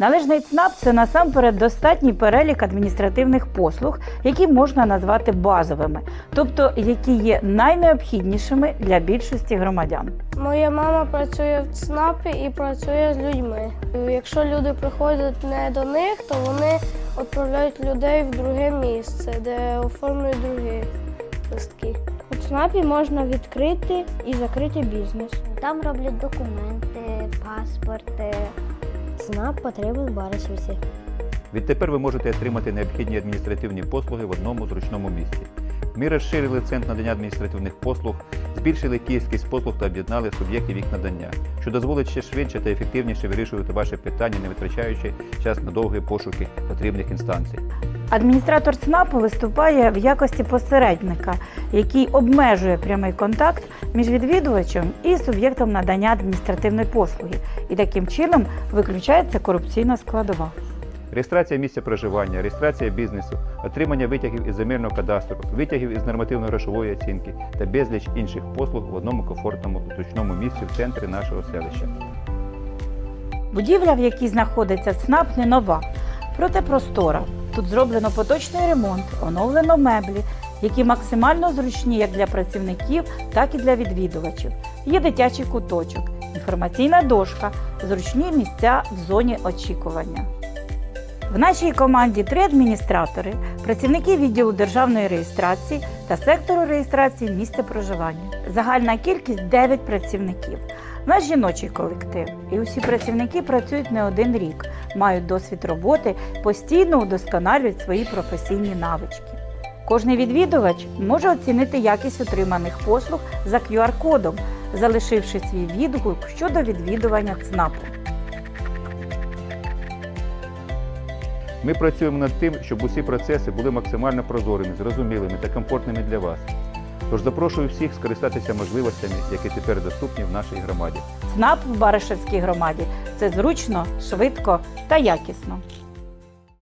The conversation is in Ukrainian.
Належний ЦНАП це насамперед достатній перелік адміністративних послуг, які можна назвати базовими, тобто які є найнеобхіднішими для більшості громадян. Моя мама працює в ЦНАПі і працює з людьми. Якщо люди приходять не до них, то вони відправляють людей в друге місце, де оформлюють другі листки. У ЦНАПі можна відкрити і закрити бізнес. Там роблять документи, паспорти. ЦНАП потреби в Баришівці. Відтепер ви можете отримати необхідні адміністративні послуги в одному зручному місці. Ми розширили центр надання адміністративних послуг, збільшили кількість послуг та об'єднали суб'єктів їх надання, що дозволить ще швидше та ефективніше вирішувати ваші питання, не витрачаючи час на довгі пошуки потрібних інстанцій. Адміністратор ЦНАПу виступає в якості посередника, який обмежує прямий контакт між відвідувачем і суб'єктом надання адміністративної послуги, і таким чином виключається корупційна складова. Реєстрація місця проживання, реєстрація бізнесу, отримання витягів із земельного кадастру, витягів із нормативно-грошової оцінки та безліч інших послуг в одному комфортному зручному місці в центрі нашого селища. Будівля, в якій знаходиться ЦНАП, не нова, проте простора. Тут зроблено поточний ремонт, оновлено меблі, які максимально зручні як для працівників, так і для відвідувачів. Є дитячий куточок, інформаційна дошка, зручні місця в зоні очікування. В нашій команді три адміністратори, працівники відділу державної реєстрації та сектору реєстрації місця проживання. Загальна кількість 9 працівників. У нас жіночий колектив, і усі працівники працюють не один рік, мають досвід роботи, постійно удосконалюють свої професійні навички. Кожний відвідувач може оцінити якість отриманих послуг за QR-кодом, залишивши свій відгук щодо відвідування ЦНАПу. Ми працюємо над тим, щоб усі процеси були максимально прозорими, зрозумілими та комфортними для вас. Тож запрошую всіх скористатися можливостями, які тепер доступні в нашій громаді. ЦНАП в Баришевській громаді це зручно, швидко та якісно.